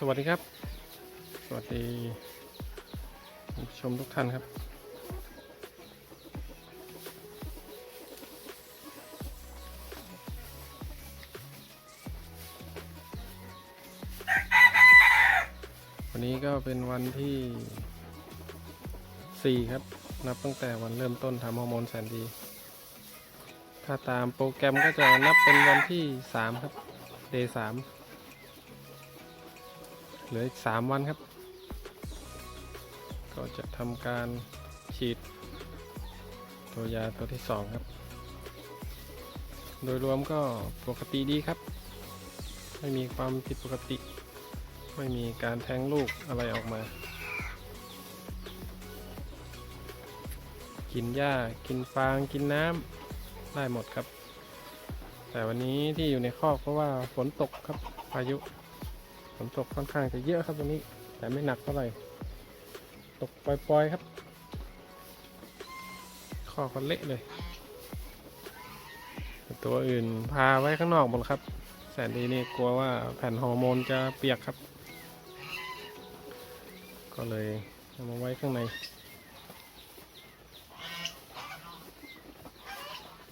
สวัสดีครับ สวัสดีผู้ชมทุกท่านครับ วันนี้ก็เป็นวันที่ 4 ครับ นับตั้งแต่วันเริ่มต้นทำฮอร์โมนแสนดี ถ้าตามโปรแกรมก็จะนับเป็นวันที่ 3 ครับ เดย์3 เหลืออีก 3 วันครับ ก็จะทำการฉีด ตัวยาตัวที่ 2 ครับ โดยรวมก็ปกติดีครับ ไม่มีความผิดปกติ ไม่มีการแทงลูกอะไรออกมา กินหญ้ากินฟางกินน้ำได้หมดครับ แต่วันนี้ที่อยู่ในคอกเพราะว่าฝนตกครับพายุ ฝนตกค่อนข้างจะเยอะครับวันนี้ แต่ไม่หนักเท่าไหร่ ตกปล่อยๆครับคอกก็เละเลยต่ตัวอื่นพาไว้ข้างนอกหมดครับ แสนดีนี่กลัวว่าแผ่นฮอร์โมนจะเปียกครับ ก็เลยเอามาไว้ข้างใน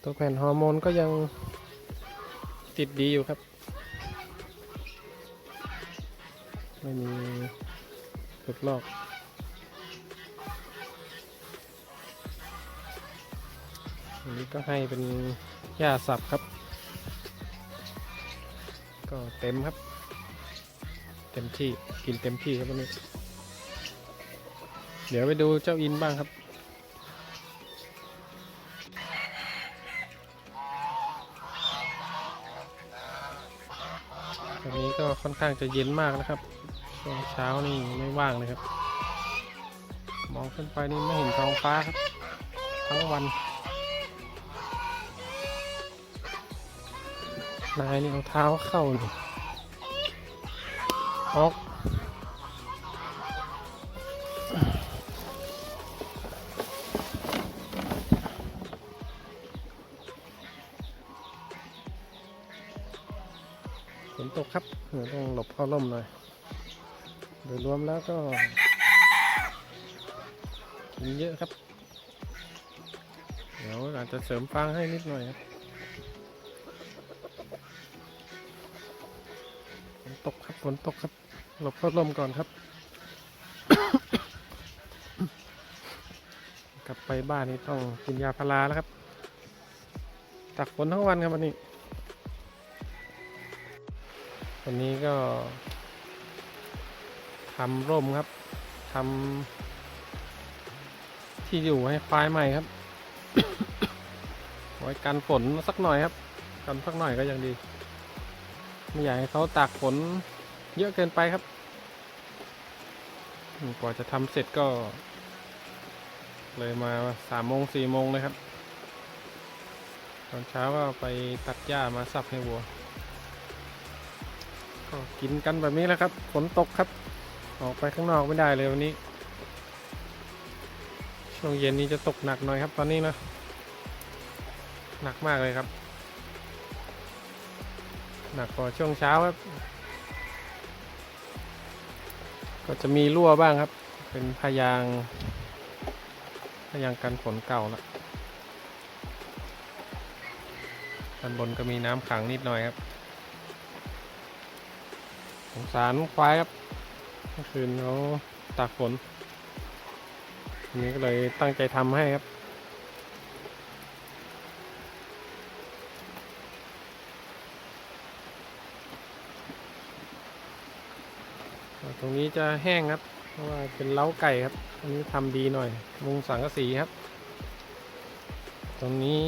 ตัวแผ่นฮอร์โมนก็ยังติดดีอยู่ครับ ไม่มีหลุดลอก อันนี้ก็ให้เป็นหญ้าสับครับ ก็เต็มครับ เต็มที่กินเต็มที่ครับวันนี้ เดี๋ยวไปดูเจ้าอินบ้างครับ ตอนนี้ก็ค่อนข้างจะเย็นมากนะครับช่วงเช้านี่ไม่ว่างเลยครับ มองขึ้นไปนี่ไม่เห็นท้องฟ้าครับ ทั้งวันนายนี่เอาเท้าเข้าเลยออก ดี๋ยวต้องหลบเข้าร่มหน่อยโดยรวมแล้วก็กินเยอะครับ เดี๋ยวอาจจะเสริมฟางให้นิดหน่อยครับฝนตกครับฝนตกครับ หลบเข้าร่มก่อนครับกลับไปบ้านนี่ต้องกินยาพาราแล้วครับตักฝนทั้งวันครับวันนี้ วันนี้ก็ทำร่มครับทำที่อยู่ให้ควายใหม่ครับไว้กันฝนสักหน่อยครับ กันสักหน่อยก็ยังดี ไม่อยากให้เขาตากฝนเยอะเกินไปครับกว่าจะทำเสร็จก็ เลยมาสามโมงสี่โมงเลยครับ ตอนเช้าก็ไปตัดหญ้ามาสับให้วัว ก็กินกันแบบนี้แล้วครับฝนตกครับ ออกไปข้างนอกไม่ได้เลยวันนี้ ช่วงเย็นนี้จะตกหนักหน่อยครับ ตอนนี้นะหนักมากเลยครับ หนักกว่าช่วงเช้าครับ ก็จะมีรั่วบ้างครับ เป็นพยางพยางกันฝนเก่าละด้านบนก็มีน้ำขังนิดหน่อยครับ งสารควายครับเมื่อคืนเขาตากฝนนี้ก็เลยตั้งใจทำให้ครับตรงนี้จะแห้งครับ เพราะว่าเป็นเล้าไก่ครับ อันนี้ทำดีหน่อย มุงสังกะสีครับ ตรงนี้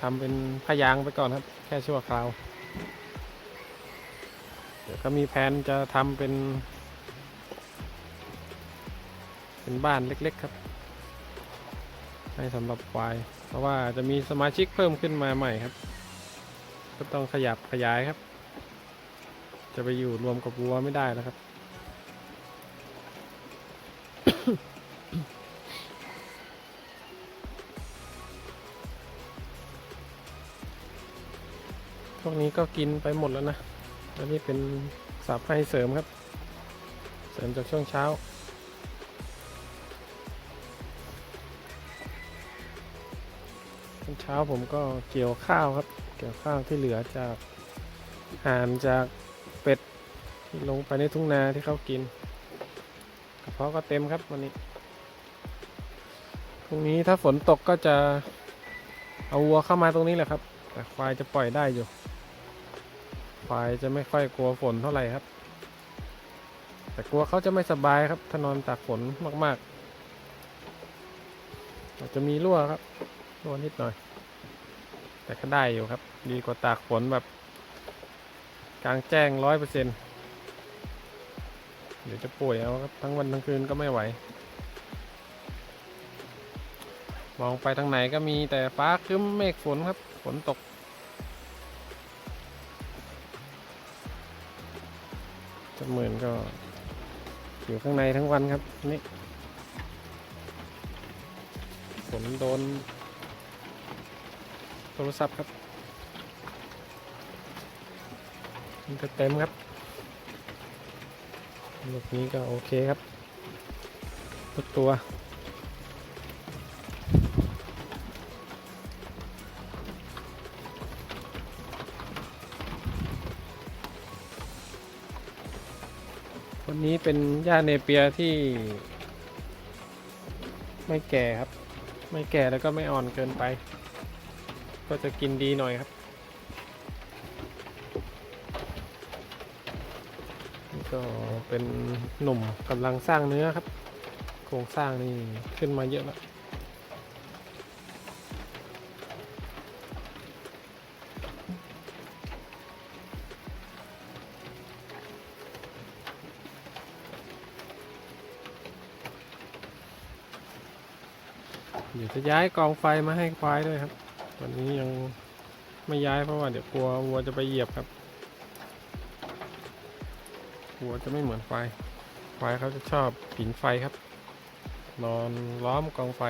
ทำเป็นพยางไปก่อนครับ แค่ชั่วคราว ก็มีแผนจะทำเป็น เป็นบ้านเล็กๆครับ ให้สำหรับควายเพราะว่าจะมีสมาชิกเพิ่มขึ้นมาใหม่ครับ ก็ต้องขยับขยายครับ จะไปอยู่รวมกับวัวไม่ได้แล้วครับพวกนี้ก็กินไปหมดแล้วนะ อันนี้เป็นสับให้เสริมครับ เสริมจากช่วงเช้า ช่วงเช้าผมก็เกี่ยวข้าวครับ เกี่ยวข้าวที่เหลือจากห่านจากเป็ดที่ลงไปในทุ่งนาที่เขากินกระเพาะก็เต็มครับวันนี้พรุ่งนี้ถ้าฝนตกก็จะเอาวัวเข้ามาตรงนี้แหละครับ แต่ควายจะปล่อยได้อยู่ ควายจะไม่ค่อยกลัวฝนเท่าไหร่ครับ แต่กลัวเขาจะไม่สบายครับถ้านอนตากฝนมากๆอาจจะมีรั่วครับรั่วนิดหน่อย แต่ก็ได้อยู่ครับ ดีกว่าตากฝนแบบกลางแจ้งร้อยเปอร์เซ็นต์เดี๋ยวจะป่วยเอาครับทั้งวันทั้งคืนก็ไม่ไหว มองไปทางไหนก็มีแต่ฟ้าครึ้มเมฆฝนครับ ฝนตก จะเหมือนก็อยู่ข้างในทั้งวันครับนี่ฝนโดน โทรศัพท์ครับมันจะเต็มครับลูกนี้ก็โอเคครับทุกตัว นี้เป็นหญ้าเนเปียที่ ไม่แก่ครับ ไม่แก่แล้วก็ไม่อ่อนเกินไป ก็จะกินดีหน่อยครับนี่ก็เป็นหนุ่มกำลังสร้างเนื้อครับ โครงสร้างนี่ขึ้นมาเยอะแล้ว เดี๋ยวจะย้ายกองไฟมาให้ควายด้วยครับตอนนี้ยังไม่ย้ายเพราะว่าเดี๋ยวกลัววัวจะไปเหยียบครับวัวจะไม่เหมือนควายควายเขาจะชอบผิงไฟครับ นอนล้อมกองไฟ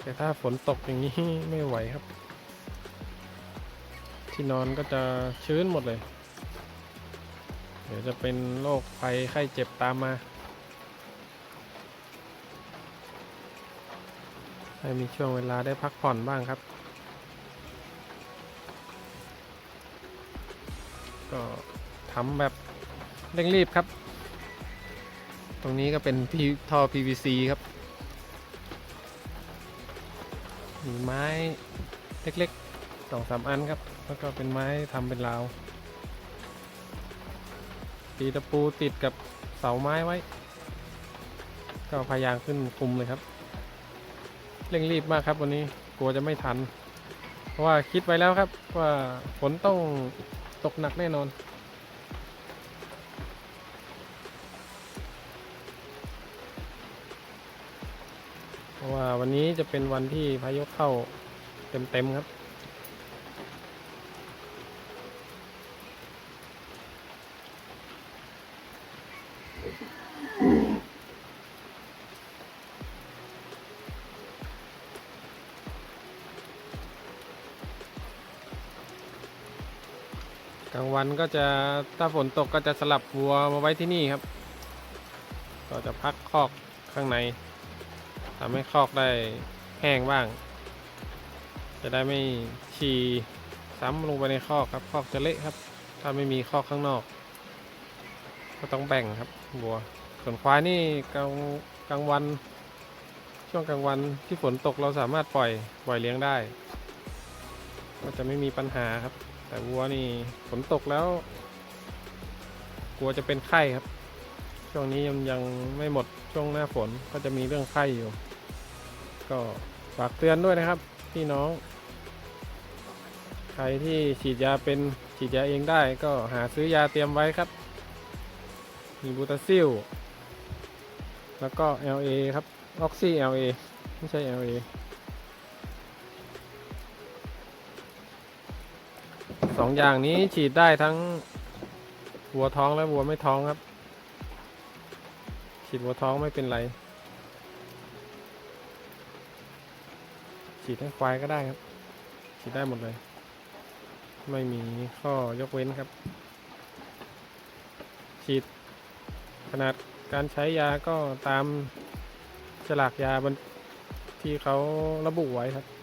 แต่ถ้าฝนตกอย่างนี้ไม่ไหวครับ ที่นอนก็จะชื้นหมดเลย เดี๋ยวจะเป็นโรคภัยไข้เจ็บตามมา ให้มีช่วงเวลาได้พักผ่อนบ้างครับ ก็ทำแบบเร่งรีบครับ ตรงนี้ก็เป็นท่อ PVC ครับ มีไม้เล็กๆสองสามอันครับ แล้วก็เป็นไม้ทำเป็นราว ตีตะปูติดกับเสาไม้ไว้ ก็พยายามขึ้นคุมเลยครับ เร่งรีบมากครับวันนี้กลัวจะไม่ทัน เพราะว่าคิดไว้แล้วครับว่าฝนต้องตกหนักแน่นอน เพราะว่าวันนี้จะเป็นวันที่พายุเข้าเต็มๆครับ วันก็จะถ้าฝนตกก็จะสลับวัวมาไว้ที่นี่ครับ ก็จะพักคอกข้างในทำให้คอกได้แห้งบ้าง จะได้ไม่ฉี่ซ้ำลงไปในคอกครับ คอกจะเละครับ ถ้าไม่มีคอกข้างนอก ก็ต้องแบ่งครับวัวส่วนควายนี่กลางกลางวัน ช่วงกลางวันที่ฝนตกเราสามารถปล่อยปล่อยเลี้ยงได้ ก็จะไม่มีปัญหาครับ แต่วัวนี่ฝนตกแล้ว กลัวจะเป็นไข้ครับ ช่วงนี้ยังยังไม่หมดช่วงหน้าฝนก็จะมีเรื่องไข้อยู่ ก็ฝากเตือนด้วยนะครับ พี่น้อง ใครที่ฉีดยาเป็นฉีดยาเองได้ก็หาซื้อยาเตรียมไว้ครับ มีบูตาซิล แล้วก็ LA ครับออกซี่ LA ไม่ใช่ LA องอย่างนี้ฉีดได้ทั้งวัวท้องและวัวไม่ท้องครับ ฉีดวัวท้องไม่เป็นไร ฉีดให้ควายก็ได้ครับ ฉีดได้หมดเลย ไม่มีข้อยกเว้นครับ ฉีดขนาดการใช้ยาก็ตามฉลากยาบนที่เขาระบุไว้ครับ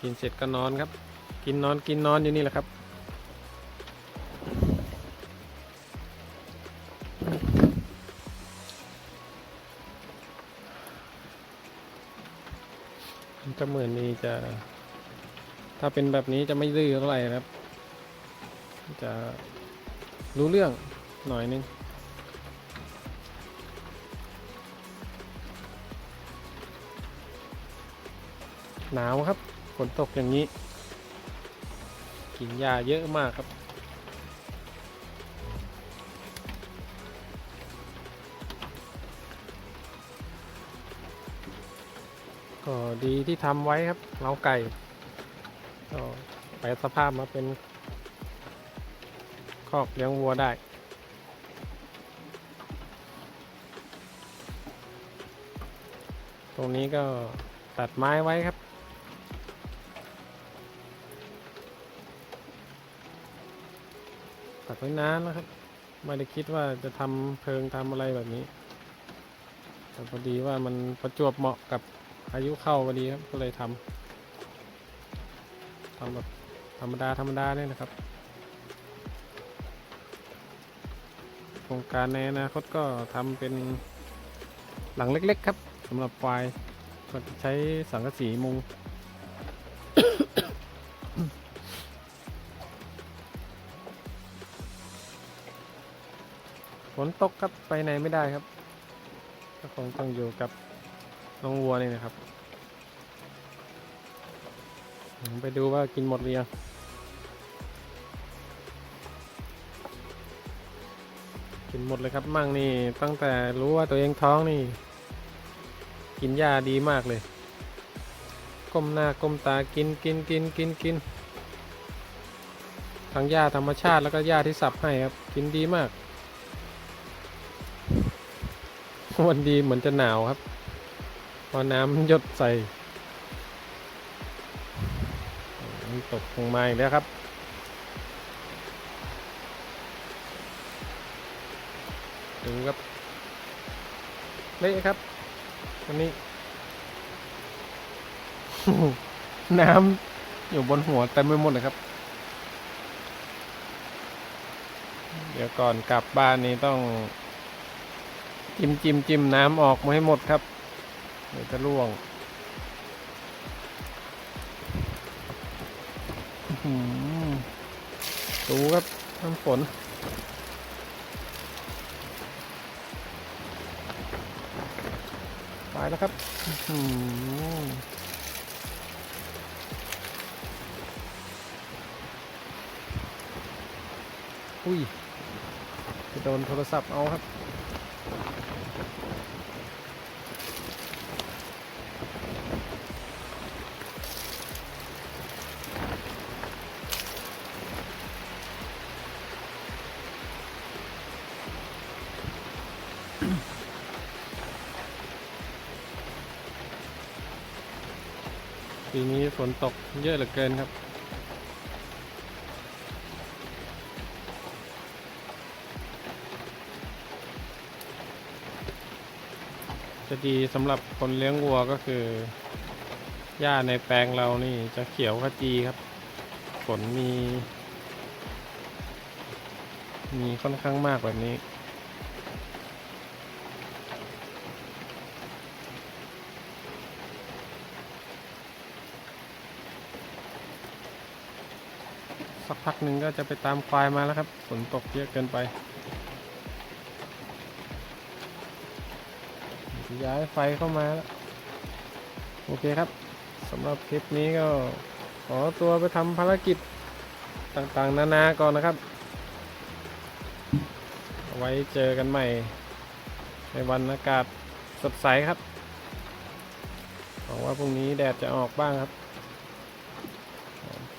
กินเสร็จก็นอนครับ กินนอนกินนอนอยู่นี่แหละครับ จะเหมือนนี้จะ ถ้าเป็นแบบนี้จะไม่ดื้อเท่าไหร่ครับ จะรู้เรื่องหน่อยนึงหนาวครับ นตกอย่างนี้ กินยาเยอะมากครับ ก็ดีที่ทำไว้ครับเล้าไก่ก็แปลสภาพมาเป็นคอกเลี้ยงวัวได้ตรงนี้ก็ตัดไม้ไว้ครับ ตัดไว้นานแล้วครับ ไม่ได้คิดว่าจะทำเพิงทำอะไรแบบนี้ แต่พอดีว่ามันประจวบเหมาะกับอายุเข้าพอดีครับ ก็เลยทำทำแบบธรรมดาธรรมดาเนี่ยนะครับโครงการในอนาคตก็ทำเป็นหลังเล็ก ๆ ครับสำหรับควายก็จะใช้สังกะสีมุง นตกครับไปไหนไม่ได้ครับก็คงต้องอยู่กับน้องวัวนี่นะครับ ไปดูว่ากินหมดหรือยังกินหมดเลยครับมั่งนี่ตั้งแต่รู้ว่าตัวเองท้องนี่ กินหญ้าดีมากเลย ก้มหน้าก้มตากินกินกินกินกินทั้งหญ้าธรรมชาติแล้วก็หญ้าที่สับให้ครับ กินดีมาก วันดีเหมือนจะหนาวครับ พอน้ำหยดใส่ตกลงมาอีกแล้วครับ ดูครับ เละครับ วันนี้ น้ำอยู่บนหัวเต็มไปหมดเลยครับ เดี๋ยวก่อนกลับบ้านนี้ต้อง จิ้มจิ้มจิ้มน้ำออกมาให้หมดครับเดี๋ยวจะร่วงอื้อหือดูครับน้ำฝนไปแล้วครับอื้อหืออุ้ยจะโดนโทรศัพท์เอาครับ ปีนี้ฝนตกเยอะเหลือเกินครับ จะดีสำหรับคนเลี้ยงวัวก็คือ หญ้าในแปลงเรานี่จะเขียวขจีครับ ฝนมี มีค่อนข้างมากแบบนี้ พักหนึ่งก็จะไปตามควายมาแล้วครับ ฝนตกเยอะเกินไป ย้ายไฟเข้ามาแล้ว โอเคครับสำหรับคลิปนี้ก็ขอตัวไปทำภารกิจต่างๆ นานาก่อนนะครับ ไว้เจอกันใหม่ ในวันอากาศสดใสครับหวังว่าพรุ่งนี้แดดจะออกบ้างครับ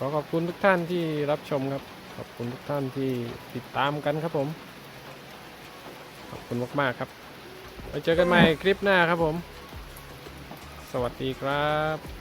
อขอบคุณทุกท่านที่รับชมครับ ขอบคุณทุกท่านที่ติดตามกันครับผม ขอบคุณมากๆครับไว้เจอกันใหม่คลิปหน้าครับผม สวัสดีครับ